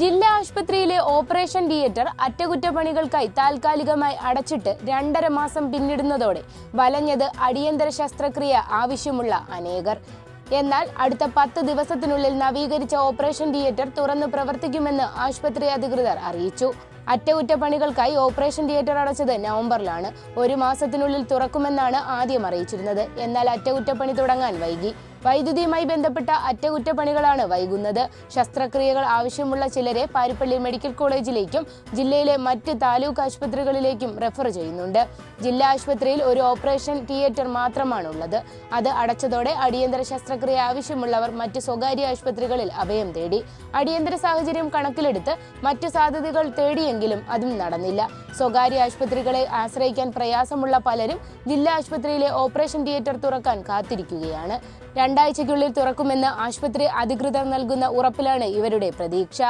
ജില്ലാ ആശുപത്രിയിലെ operation theatre അറ്റകുറ്റപ്പണികൾക്കായി താൽക്കാലികമായി അടച്ചിട്ട് രണ്ടര മാസം പിന്നിടുന്നതോടെ വലഞ്ഞത് അടിയന്തര ശസ്ത്രക്രിയ ആവശ്യമുള്ള അനേകർ. എന്നാൽ അടുത്ത പത്ത് ദിവസത്തിനുള്ളിൽ നവീകരിച്ച ഓപ്പറേഷൻ തിയേറ്റർ തുറന്നു പ്രവർത്തിക്കുമെന്ന് ആശുപത്രി അധികൃതർ അറിയിച്ചു. അറ്റകുറ്റപ്പണികൾക്കായി ഓപ്പറേഷൻ തിയേറ്റർ അടച്ചത് നവംബറിലാണ്. ഒരു മാസത്തിനുള്ളിൽ തുറക്കുമെന്നാണ് ആദ്യം അറിയിച്ചിരുന്നത്. എന്നാൽ അറ്റകുറ്റപ്പണി തുടങ്ങാൻ വൈകി. വൈദ്യുതിയുമായി ബന്ധപ്പെട്ട അറ്റകുറ്റപ്പണികളാണ് വൈകുന്നത്. ശസ്ത്രക്രിയകൾ ആവശ്യമുള്ള ചിലരെ പാരിപ്പള്ളി മെഡിക്കൽ കോളേജിലേക്കും ജില്ലയിലെ മറ്റ് താലൂക്ക് ആശുപത്രികളിലേക്കും റെഫർ ചെയ്യുന്നുണ്ട്. ജില്ലാ ആശുപത്രിയിൽ ഒരു ഓപ്പറേഷൻ തിയേറ്റർ മാത്രമാണുള്ളത്. അത് അടച്ചതോടെ അടിയന്തര ശസ്ത്രക്രിയ ആവശ്യമുള്ളവർ മറ്റ് സ്വകാര്യ ആശുപത്രികളിൽ അഭയം തേടി. അടിയന്തര സാഹചര്യം കണക്കിലെടുത്ത് മറ്റ് സാധ്യതകൾ തേടിയെങ്കിലും അതും നടന്നില്ല. സ്വകാര്യ ആശുപത്രികളെ ആശ്രയിക്കാൻ പ്രയാസമുള്ള പലരും ജില്ലാ ആശുപത്രിയിലെ ഓപ്പറേഷൻ തിയേറ്റർ തുറക്കാൻ കാത്തിരിക്കുകയാണ്. രണ്ടാഴ്ചയ്ക്കുള്ളിൽ തുറക്കുമെന്ന് ആശുപത്രി അധികൃതർ നൽകുന്ന ഉറപ്പിലാണ് ഇവരുടെ പ്രതീക്ഷ.